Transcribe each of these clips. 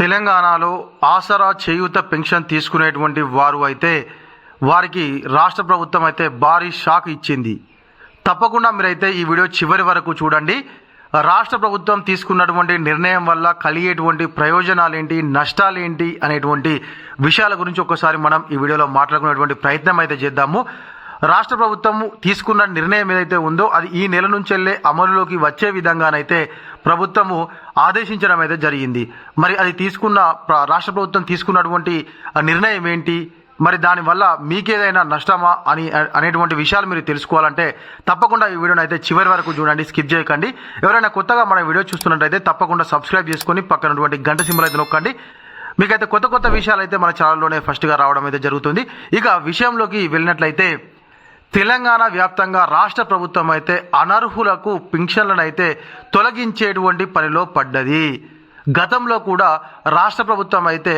తెలంగాణలో ఆసరా చేయూత పెన్షన్ తీసుకునేటువంటి వారు అయితే వారికి రాష్ట్ర ప్రభుత్వం అయితే భారీ షాక్ ఇచ్చింది. తప్పకుండా మీరైతే ఈ వీడియో చివరి వరకు చూడండి. రాష్ట్ర ప్రభుత్వం తీసుకున్నటువంటి నిర్ణయం వల్ల కలిగేటువంటి ప్రయోజనాలు ఏంటి నష్టాలు ఏంటి అనేటువంటి విషయాల గురించి ఒకసారి మనం ఈ వీడియోలో మాట్లాడుకునేటువంటి ప్రయత్నం అయితే చేద్దాము. రాష్ట్ర ప్రభుత్వం తీసుకున్న నిర్ణయం ఏదైతే ఉందో అది ఈ నెల నుంచి వెళ్ళే అమలులోకి వచ్చే విధంగానైతే ప్రభుత్వము ఆదేశించడం అయితే జరిగింది. మరి అది తీసుకున్న రాష్ట్ర ప్రభుత్వం తీసుకున్నటువంటి నిర్ణయం ఏంటి? మరి దానివల్ల మీకేదైనా నష్టమా అని అనేటువంటి విషయాలు మీరు తెలుసుకోవాలంటే తప్పకుండా ఈ వీడియోని అయితే చివరి వరకు చూడండి స్కిప్ చేయకండి. ఎవరైనా కొత్తగా మన వీడియో చూస్తున్నట్టయితే తప్పకుండా సబ్స్క్రైబ్ చేసుకొని పక్కనటువంటి గంట సింబల్ అయితే నొక్కండి. మీకైతే కొత్త కొత్త విషయాలు అయితే మన ఛానల్లోనే ఫస్ట్గా రావడం అయితే జరుగుతుంది. ఇక విషయంలోకి వెళ్ళినట్లయితే తెలంగాణ వ్యాప్తంగా రాష్ట్ర ప్రభుత్వం అయితే అనర్హులకు పింఛన్లను అయితే తొలగించేటువంటి పనిలో పడ్డది. గతంలో కూడా రాష్ట్ర ప్రభుత్వం అయితే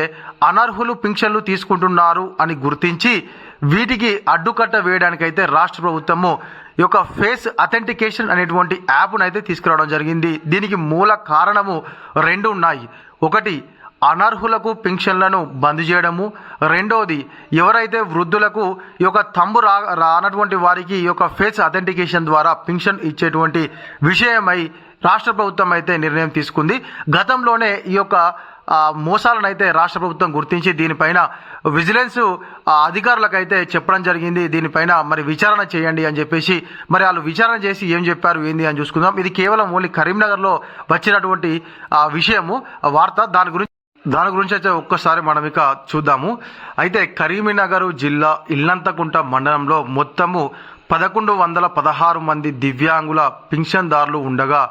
అనర్హులు పింఛన్లు తీసుకుంటున్నారు అని గుర్తించి వీటికి అడ్డుకట్ట వేయడానికైతే రాష్ట్ర ప్రభుత్వము యొక్క ఫేస్ అథెంటికేషన్ అనేటువంటి యాప్ను అయితే తీసుకురావడం జరిగింది. దీనికి మూల కారణము రెండు ఉన్నాయి ఒకటి అనర్హులకు పింఛన్లను బంద్ చేయడము. రెండవది ఎవరైతే వృద్ధులకు ఈ యొక్క తంబు రా రానటువంటి వారికి ఈ యొక్క ఫేస్ అథెంటికేషన్ ద్వారా పింఛన్ ఇచ్చేటువంటి విషయమై రాష్ట్ర ప్రభుత్వం అయితే నిర్ణయం తీసుకుంది. గతంలోనే ఈ యొక్క మోసాలను అయితే రాష్ట్ర ప్రభుత్వం గుర్తించి దీనిపైన విజిలెన్స్ అధికారులకైతే చెప్పడం జరిగింది. దీనిపైన మరి విచారణ చేయండి అని చెప్పేసి మరి వాళ్ళు విచారణ చేసి ఏం చెప్పారు ఏంది అని చూసుకుందాం. ఇది కేవలం ఓన్లీ కరీంనగర్లో వచ్చినటువంటి విషయము. వార్త దాని గురించి దాని గురించి అయితే ఒక్కసారి మనం ఇక చూద్దాము. అయితే కరీంనగర్ జిల్లా ఇల్లంతకుంట మండలంలో మొత్తము పదకొండు వందల పదహారు మంది దివ్యాంగుల పింఛన్దారులు ఉండగా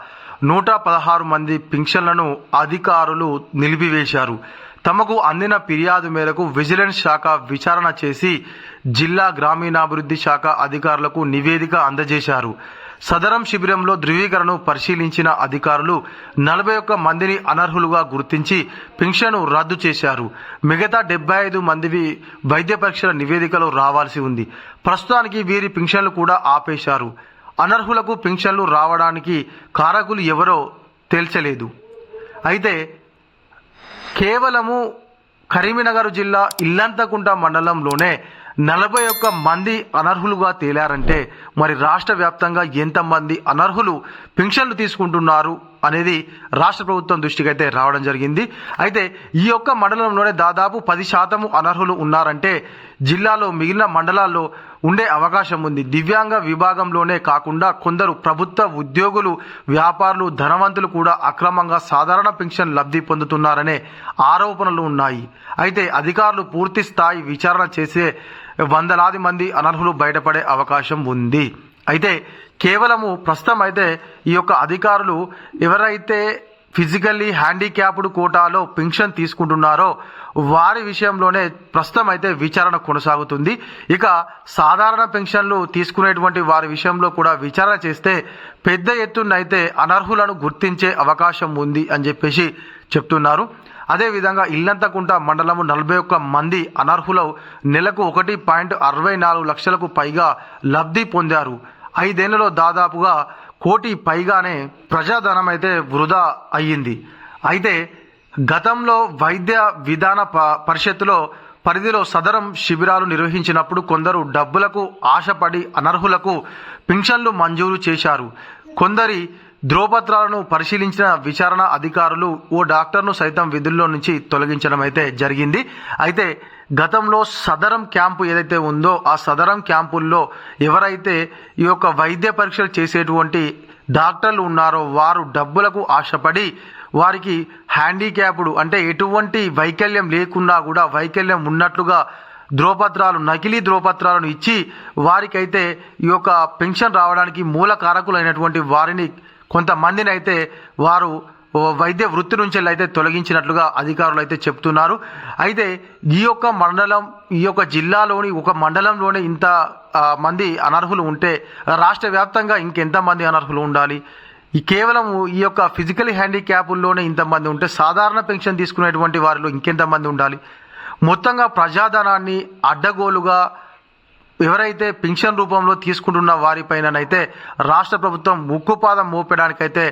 నూట పదహారు మంది పింఛన్లను అధికారులు నిలిపివేశారు. తమకు అందిన ఫిర్యాదు మేరకు విజిలెన్స్ శాఖ విచారణ చేసి జిల్లా గ్రామీణాభివృద్ధి శాఖ అధికారులకు నివేదిక అందజేశారు. సదరం శిబిరంలో ధృవీకరణను పరిశీలించిన అధికారులు నలభై ఒక్క మందిని అనర్హులుగా గుర్తించి పింఛను రద్దు చేశారు. మిగతా డెబ్బై ఐదు మందివి వైద్య పరీక్షల నివేదికలో రావాల్సి ఉంది. ప్రస్తుతానికి వీరి పింఛన్లు కూడా ఆపేశారు. అనర్హులకు పింఛన్లు రావడానికి కారకులు ఎవరో తేల్చలేదు. అయితే కేవలము కరీంనగర్ జిల్లా ఇల్లంతకుంట మండలంలోనే నలభై ఒక్క మంది అనర్హులుగా తేలారంటే మరి రాష్ట్ర వ్యాప్తంగా ఎంతమంది అనర్హులు పింఛన్లు తీసుకుంటున్నారు? అనేది రాష్ట్ర ప్రభుత్వం దృష్టికి అయితే రావడం జరిగింది. అయితే ఈ యొక్క మండలంలోనే దాదాపు పది శాతము అనర్హులు ఉన్నారంటే జిల్లాలో మిగిలిన మండలాల్లో ఉండే అవకాశం ఉంది. దివ్యాంగ విభాగంలోనే కాకుండా కొందరు ప్రభుత్వ ఉద్యోగులు వ్యాపారులు ధనవంతులు కూడా అక్రమంగా సాధారణ పెన్షన్ లబ్ధి పొందుతున్నారనే ఆరోపణలు ఉన్నాయి. అయితే అధికారులు పూర్తి స్థాయి విచారణ చేసే వందలాది మంది అనర్హులు బయటపడే అవకాశం ఉంది. అయితే కేవలము ప్రస్తుతం అయితే ఈ యొక్క అధికారులు ఎవరైతే ఫిజికల్లీ హ్యాండిక్యాప్డ్ కోటాలో పెన్షన్ తీసుకుంటున్నారో వారి విషయంలోనే ప్రస్తుతం అయితే విచారణ కొనసాగుతుంది. ఇక సాధారణ పెన్షన్లు తీసుకునేటువంటి వారి విషయంలో కూడా విచారణ చేస్తే పెద్ద ఎత్తున అయితే అనర్హులను గుర్తించే అవకాశం ఉంది అని చెప్పేసి చెప్తున్నారు. అదేవిధంగా ఇల్లంతకుంట మండలము నలభై ఒక్క మంది అనర్హులు నెలకు ఒకటి పాయింట్ అరవై నాలుగు లక్షలకు పైగా లబ్ధి పొందారు. ఐదేళ్ళలో దాదాపుగా కోటి పైగానే ప్రజాధనం అయితే వృధా అయ్యింది. అయితే గతంలో వైద్య విధాన ప- పరిషత్తులో పరిధిలో సదరం శిబిరాలు నిర్వహించినప్పుడు కొందరు డబ్బులకు ఆశపడి అనర్హులకు పింఛన్లు మంజూరు చేశారు. కొందరి ధ్రువపత్రాలను పరిశీలించిన విచారణ అధికారులు ఓ డాక్టర్ను సైతం విధుల్లో నుంచి తొలగించడం అయితే జరిగింది. అయితే గతంలో సదరం క్యాంపు ఏదైతే ఉందో ఆ సదరం క్యాంపుల్లో ఎవరైతే ఈ యొక్క వైద్య పరీక్షలు చేసేటువంటి డాక్టర్లు ఉన్నారో వారు డబ్బులకు ఆశపడి వారికి హ్యాండిక్యాప్డ్ అంటే ఎటువంటి వైకల్యం లేకుండా కూడా వైకల్యం ఉన్నట్లుగా ధ్రువపత్రాలు నకిలీ ద్రోపత్రాలను ఇచ్చి వారికైతే ఈ యొక్క పెన్షన్ రావడానికి మూల కారకులైనటువంటి వారిని కొంతమందిని అయితే వారు వైద్య వృత్తి నుంచి అయితే తొలగించినట్లుగా అధికారులు అయితే చెప్తున్నారు. అయితే ఈ యొక్క మండలం ఈ యొక్క జిల్లాలోని ఒక మండలంలోనే ఇంత మంది అనర్హులు ఉంటే రాష్ట్ర వ్యాప్తంగా ఇంకెంతమంది అనర్హులు ఉండాలి? ఈ కేవలం ఈ యొక్క ఫిజికల్ హ్యాండిక్యాప్ల్లోనే ఇంతమంది ఉంటే సాధారణ పెన్షన్ తీసుకునేటువంటి వారిలో ఇంకెంతమంది ఉండాలి? మొత్తంగా ప్రజాధనాన్ని అడ్డగోలుగా ఎవరైతే పింఛన్ రూపంలో తీసుకుంటున్న వారిపైననైతే రాష్ట్ర ప్రభుత్వం ముక్కుపాదం మోపడానికైతే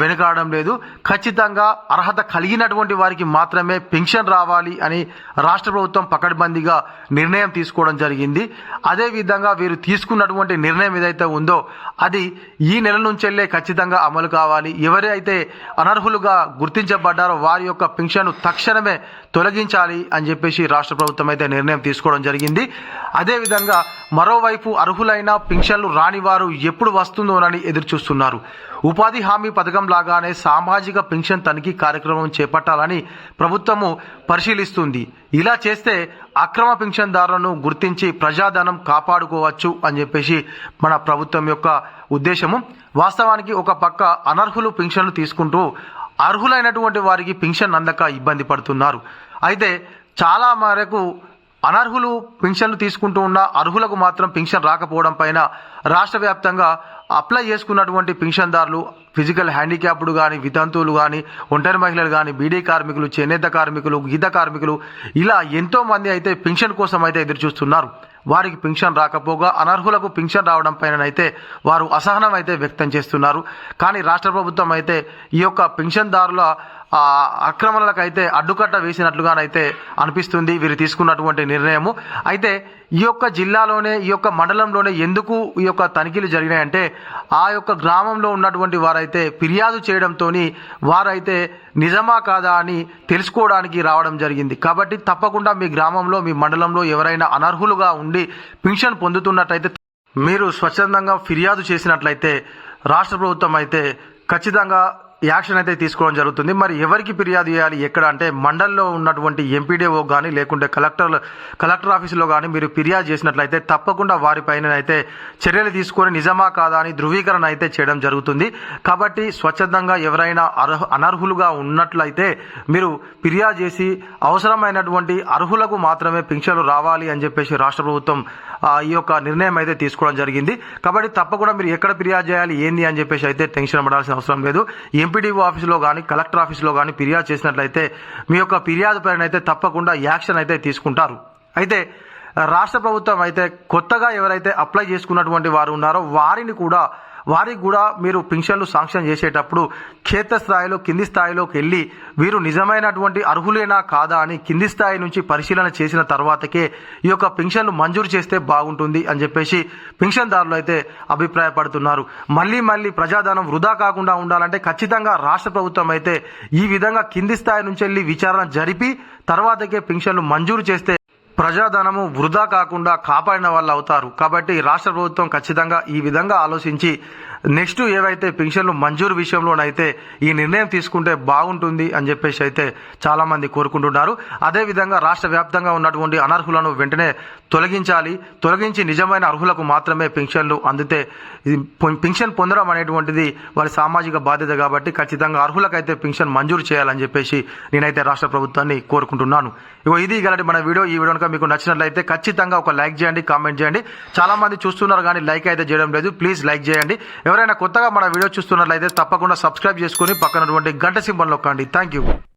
వెనుకాడడం లేదు. ఖచ్చితంగా అర్హత కలిగినటువంటి వారికి మాత్రమే పింఛన్ రావాలి అని రాష్ట్ర ప్రభుత్వం పకడ్బందీగా నిర్ణయం తీసుకోవడం జరిగింది. అదేవిధంగా వీరు తీసుకున్నటువంటి నిర్ణయం ఏదైతే ఉందో అది ఈ నెల నుంచెల్లే ఖచ్చితంగా అమలు కావాలి. ఎవరైతే అనర్హులుగా గుర్తించబడ్డారో వారి యొక్క పింఛను తక్షణమే తొలగించాలి అని చెప్పేసి రాష్ట్ర ప్రభుత్వం అయితే నిర్ణయం తీసుకోవడం జరిగింది. అదేవిధంగా మరోవైపు అర్హులైన పింఛన్లు రాని వారు ఎప్పుడు వస్తుందోనని ఎదురుచూస్తున్నారు. ఉపాధి హామీ పథకం లాగానే సామాజిక పింఛన్ తనిఖీ కార్యక్రమం చేపట్టాలని ప్రభుత్వము పరిశీలిస్తుంది. ఇలా చేస్తే అక్రమ పింఛన్దారులను గుర్తించి ప్రజాధనం కాపాడుకోవచ్చు అని చెప్పేసి మన ప్రభుత్వం యొక్క ఉద్దేశము. వాస్తవానికి ఒక పక్క అనర్హులు పింఛన్లు తీసుకుంటూ అర్హులైనటువంటి వారికి పింఛన్ అందక ఇబ్బంది పడుతున్నారు. అయితే చాలా మేరకు అనర్హులు పింఛన్లు తీసుకుంటూ ఉన్న అర్హులకు మాత్రం పింఛన్ రాకపోవడం పైన రాష్ట్ర వ్యాప్తంగా అప్లై చేసుకున్నటువంటి పింఛన్దారులు ఫిజికల్ హ్యాండిక్యాప్డ్ కానీ వితంతువులు కానీ ఒంటరి మహిళలు కానీ బీడీ కార్మికులు చేనేత కార్మికులు గీత కార్మికులు ఇలా ఎంతో మంది అయితే పింఛన్ కోసం అయితే ఎదురు చూస్తున్నారు. వారికి పింఛన్ రాకపోగా అనర్హులకు పింఛన్ రావడం పైననైతే వారు అసహనం అయితే వ్యక్తం చేస్తున్నారు. కానీ రాష్ట్ర ప్రభుత్వం అయితే ఈ యొక్క పింఛన్దారుల అక్రమణలకు అయితే అడ్డుకట్ట వేసినట్లుగానైతే అనిపిస్తుంది వీరు తీసుకున్నటువంటి నిర్ణయము. అయితే ఈ యొక్క జిల్లాలోనే ఈ యొక్క మండలంలోనే ఎందుకు ఈ యొక్క తనిఖీలు జరిగినాయంటే ఆ యొక్క గ్రామంలో ఉన్నటువంటి వారైతే ఫిర్యాదు చేయడంతో వారైతే నిజమా కాదా అని తెలుసుకోవడానికి రావడం జరిగింది. కాబట్టి తప్పకుండా మీ గ్రామంలో మీ మండలంలో ఎవరైనా అనర్హులుగా ఉండి పింఛన్ పొందుతున్నట్టయితే మీరు స్వచ్ఛందంగా ఫిర్యాదు చేసినట్లయితే రాష్ట్ర ప్రభుత్వం అయితే ఖచ్చితంగా యాక్షన్ అయితే తీసుకోవడం జరుగుతుంది. మరి ఎవరికి ఫిర్యాదు చేయాలి? ఎక్కడ? అంటే మండల్లో ఉన్నటువంటి ఎంపీడీఓ కానీ లేకుంటే కలెక్టర్ కలెక్టర్ ఆఫీసులో కానీ మీరు ఫిర్యాదు చేసినట్లయితే తప్పకుండా వారిపైన అయితే చర్యలు తీసుకొని నిజమా కాదా అని ధృవీకరణ అయితే చేయడం జరుగుతుంది. కాబట్టి స్వచ్ఛందంగా ఎవరైనా అర్హ అనర్హులుగా ఉన్నట్లయితే మీరు ఫిర్యాదు చేసి అవసరమైనటువంటి అర్హులకు మాత్రమే పింఛన్లు రావాలి అని చెప్పేసి రాష్ట్ర ప్రభుత్వం ఈ యొక్క నిర్ణయం అయితే తీసుకోవడం జరిగింది. కాబట్టి తప్పకుండా మీరు ఎక్కడ ఫిర్యాదు చేయాలి ఏంది అని చెప్పేసి అయితే టెన్షన్ పడాల్సిన అవసరం లేదు. ఎంపీడీఓ ఆఫీసులో కానీ కలెక్టర్ ఆఫీసులో కానీ ఫిర్యాదు చేసినట్లయితే మీ యొక్క ఫిర్యాదు పైన అయితే తప్పకుండా యాక్షన్ అయితే తీసుకుంటారు. అయితే రాష్ట్ర ప్రభుత్వం అయితే కొత్తగా ఎవరైతే అప్లై చేసుకున్నటువంటి వారు ఉన్నారో వారిని కూడా వారికి కూడా మీరు పింఛన్లు శాంక్షన్ చేసేటప్పుడు క్షేత్రస్థాయిలో కింది స్థాయిలోకి వెళ్ళి వీరు నిజమైనటువంటి అర్హులేనా కాదా అని కింది స్థాయి నుంచి పరిశీలన చేసిన తర్వాతకే ఈ యొక్క పింఛన్లు మంజూరు చేస్తే బాగుంటుంది అని చెప్పేసి పింఛన్దారులు అయితే అభిప్రాయపడుతున్నారు. మళ్ళీ మళ్ళీ ప్రజాధనం వృధా కాకుండా ఉండాలంటే ఖచ్చితంగా రాష్ట్ర ప్రభుత్వం అయితే ఈ విధంగా కింది స్థాయి నుంచి వెళ్ళి విచారణ జరిపి తర్వాతకే పింఛన్లు మంజూరు చేస్తే ప్రజాధనము వృధా కాకుండా కాపాడిన వాళ్ళు అవుతారు. కాబట్టి రాష్ట్ర ప్రభుత్వం ఖచ్చితంగా ఈ విధంగా ఆలోచించి నెక్స్ట్ ఏవైతే పెన్షన్లు మంజూరు విషయంలోనైతే ఈ నిర్ణయం తీసుకుంటే బాగుంటుంది అని చెప్పేసి అయితే చాలామంది కోరుకుంటున్నారు. అదేవిధంగా రాష్ట్ర వ్యాప్తంగా ఉన్నటువంటి అనర్హులను వెంటనే తొలగించాలి తొలగించి నిజమైన అర్హులకు మాత్రమే పెన్షన్లు అందితే పొ- పెన్షన్ పొందడం అనేటువంటిది వారి సామాజిక బాధ్యత కాబట్టి ఖచ్చితంగా అర్హులకైతే పెన్షన్ మంజూరు చేయాలని చెప్పేసి నేనైతే రాష్ట్ర ప్రభుత్వాన్ని కోరుకుంటున్నాను. ఇగో ఇది గలటి మన వీడియో. ఈ వీడియో కనుక మీకు నచ్చినట్లయితే ఖచ్చితంగా ఒక లైక్ చేయండి కామెంట్ చేయండి. చాలామంది చూస్తున్నారు కానీ లైక్ అయితే చేయడం లేదు. ప్లీజ్ లైక్ చేయండి. ఎవరైనా కొత్తగా మన వీడియో చూస్తున్నట్లయితే తప్పకుండా సబ్స్క్రైబ్ చేసుకొని పక్కనటువంటి గంట సింబల్ నొక్కండి. Thank you.